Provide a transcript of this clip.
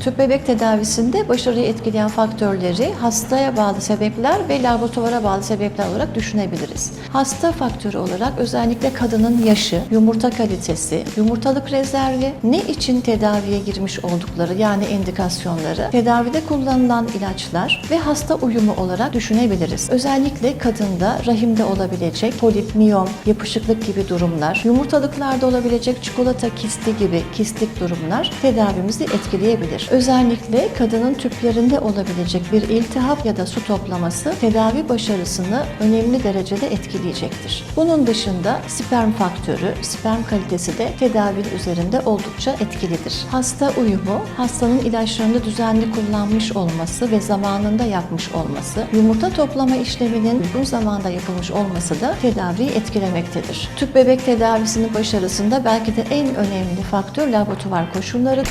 Tüp bebek tedavisinde başarıyı etkileyen faktörleri hastaya bağlı sebepler ve laboratuvara bağlı sebepler olarak düşünebiliriz. Hasta faktörü olarak özellikle kadının yaşı, yumurta kalitesi, yumurtalık rezervi, ne için tedaviye girmiş oldukları yani indikasyonları, tedavide kullanılan ilaçlar ve hasta uyumu olarak düşünebiliriz. Özellikle kadında rahimde olabilecek polip, miyom, yapışıklık gibi durumlar, yumurtalıklarda olabilecek çikolata kisti gibi kistik durumlar tedavimizi etkileyebilir. Özellikle kadının tüplerinde olabilecek bir iltihap ya da su toplaması tedavi başarısını önemli derecede etkileyecektir. Bunun dışında sperm faktörü, sperm kalitesi de tedavinin üzerinde oldukça etkilidir. Hasta uyumu, hastanın ilaçlarını düzenli kullanmış olması ve zamanında yapmış olması, yumurta toplama işleminin uygun zamanda yapılmış olması da tedaviyi etkilemektedir. Tüp bebek tedavisinin başarısında belki de en önemli faktör laboratuvar koşulları.